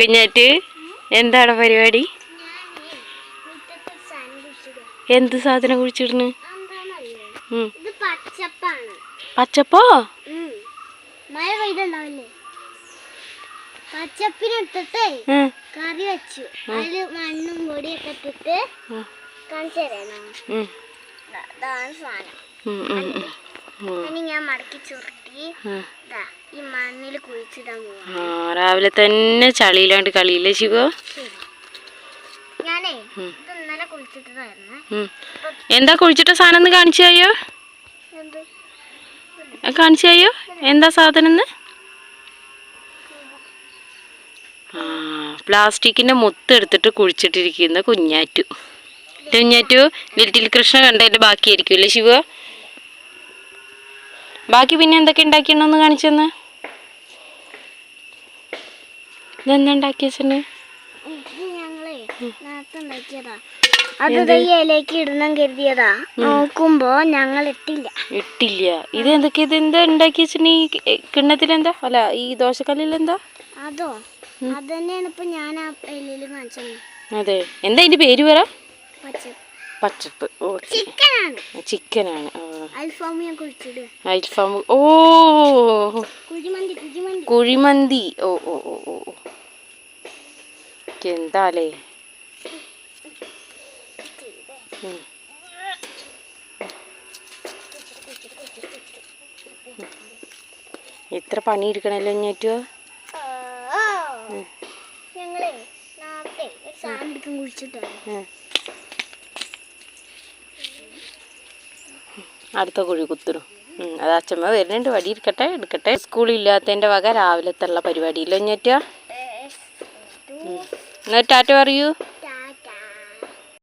കുഞ്ഞാറ്റ് എന്താണ് പരിപാടി? എന്ത് സാധനം കുഴിച്ചിടുന്നു? പച്ചപ്പോ. മഴ പെയ്തുണ്ടാവില്ലേ പച്ചപ്പിനിട്ടിട്ട് കറി വെച്ചു. അതിൽ മണ്ണും പൊടിയൊക്കെ ഇട്ടിട്ട്. കാണിച്ചു തരാനോ അതാണ് സാധനം. ഇനി ഞാൻ മടക്കി ചുരുട്ടി. ഈ മണ്ണിൽ കുഴിച്ചിടാൻ പോവാ. ആ രാവിലെ തന്നെ ചളിയിലാണ്ട് കളിയില്ലേ ശിവോ? ഞാനേ ഇത് ഇന്നലെ കുഴിച്ചിട്ടതായിരുന്നു. എന്താ കുഴിച്ചിട്ട സാധനം ഒന്ന് കാണിച്ചു തയ്യോ? കാണിച്ചു തയ്യോ? എന്താ സാധനം എന്ന്? പ്ലാസ്റ്റിക്കിന്റെ മുത്ത് എടുത്തിട്ട് കുഴിച്ചിട്ടിരിക്കുന്ന കുഞ്ഞാറ്റു. കുഞ്ഞാറ്റു? ലിറ്റിൽ കൃഷ്ണ കണ്ടതിന്റെ ബാക്കിയായിരിക്കും അല്ലേ ശിവ? ബാക്കി പിന്നെ എന്തൊക്കെ ഉണ്ടാക്കിയെന്നൊന്ന് കാണിച്ചു തന്നെ ഇതെന്താ ഉണ്ടാക്കി വെച്ചിട്ടുണ്ട് അത് ഇലയ്ക്ക് ഇടണം കരുതിയതാ. നോക്കുമ്പോ ഞങ്ങൾ ഇട്ടില്ല. ഇട്ടില്ല. ഇത് എന്തൊക്കെ? ഇത് എന്താ ഉണ്ടാക്കി വെച്ചിട്ട് ഈ കിണ്ണത്തിലെന്താ അല്ല ഈ ദോശക്കല്ലിലെന്താ അതോ? അത് തന്നെയാണ് ഇപ്പൊ ഞാൻ ആ ഇലയിൽ കാണിച്ചത്. അതെ. എന്താ ഇതിന്റെ പേര് പറ? പച്ച പച്ചപ്പ്. ഓ ചിക്കനാണ്. ചിക്കനാണ്. കുഴിച്ചിടുക അൽഫാം ഓ. കുഴിമന്തി ഓ ഓ ഓ ഓ ഓ. എന്താലേ? എത്ര ഇത്ര പണി എടുക്കണല്ലോ ഞാറ്റോ ഞങ്ങളെ നേരത്തെ സാധനം കുഴിച്ചിട്ടാണ്. അടുത്ത കുഴി കുത്തിടും. അത് അച്ഛമ്മ വരുന്നുണ്ട്. വടി ഇരിക്കട്ടെ എടുക്കട്ടെ. സ്കൂളില്ലാത്തതിന്റെ വക രാവിലത്തെ ഉള്ള പരിപാടിയില്ല ഞേറ്റോ എന്നാൽ ടാറ്റ പറയൂ.